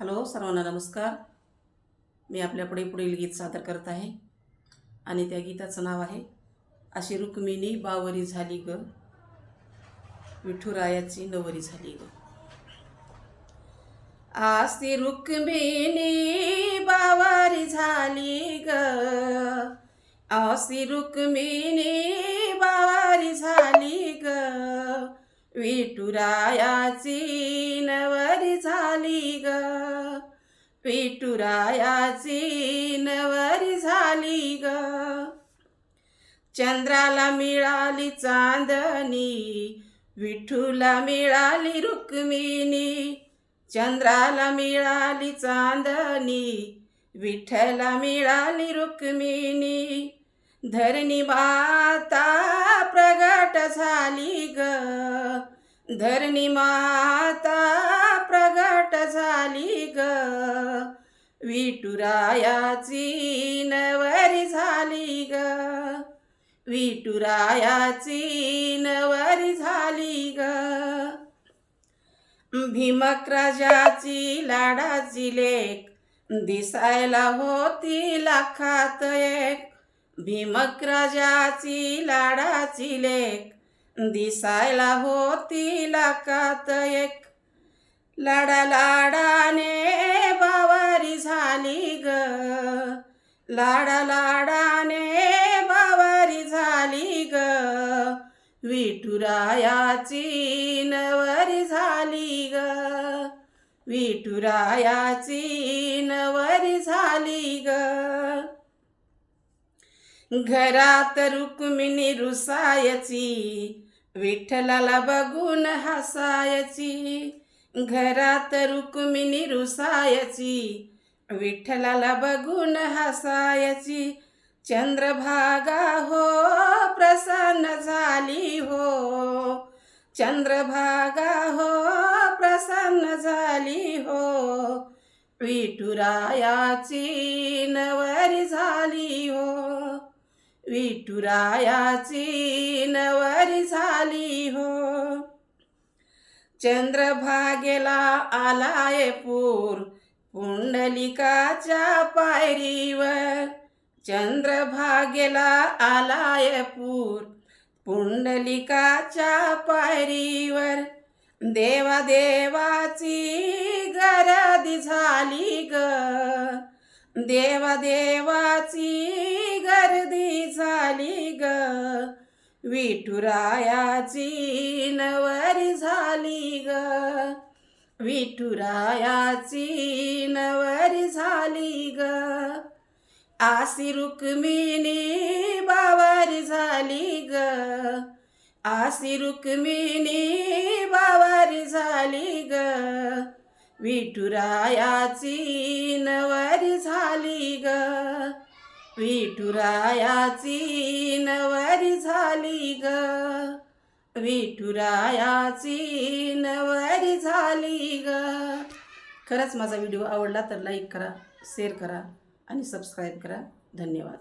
Hello सर्वांना नमस्कार. मी आपल्यापुढे पुढील गीत सादर करत आहे आणि त्या गीताचं नाव आहे अशी रुक्मिणी बावरी झाली ग. विठुरायाची नवरी झाली ग. आसी रुक्मिणी बावारी झाली ग. आसी रुक्मिणी बावारी झाली विठुरायाची नवरी झाली ग. विठुरायाची नवरी झाली ग. चंद्राला मिळाली चांदणी विठूला मिळाली रुक्मिणी. चंद्राला मिळाली चांदणी विठ्ठला मिळाली रुक्मिणी. धरणी माता धरणी माता प्रगट झाली ग. विटुरायाची नवरी झाली ग. विटुरायाची नवरी झाली ग. भीमकराजाची लाडाची लेख दिसायला होती लाखात एक. भीमकराजाची लाडाची लेख दिसायला होती लाकात एक लाडा लाडाने बावारी झाली ग. लाडा लाडाने बावारी झाली ग. विठुरायाची नवरी झाली ग. विठुरायाची नवरी झाली ग. घरात रुक्मिणी रुसायची. विठ्ठलाला बघून हसायची घरात रुक्मिणी रुसायची. विठ्ठलाला बघून हसायची चंद्रभागा हो प्रसन्न झाली हो. चंद्रभागा हो प्रसन्न झाली हो. विठुरायाची नवरी झाली हो. विठुरायाची नवरी झाली हो. चंद्रभागेला आलाय पूर पुंडलिकाच्या पायरीवर. चंद्रभागेला आलाय पूर पुंडलिकाच्या पायरीवर. देवा देवाची गरदी झाली ग. देवा देवाची झाली ग. विठुरायाची नवरी झाली ग. विठुरायाची नवरी झाली ग. आसी रुक्मिणी बावारी झाली ग. आसी रुक्मिणी बावारी झाली ग. विठुरायाची नवरी विठुरायाची नवरी झाली ग. विठुरायाची नवरी झाली ग. खरंच माझा व्हिडिओ आवडला तर लाईक करा शेअर करा आणि सबस्क्राईब करा. धन्यवाद.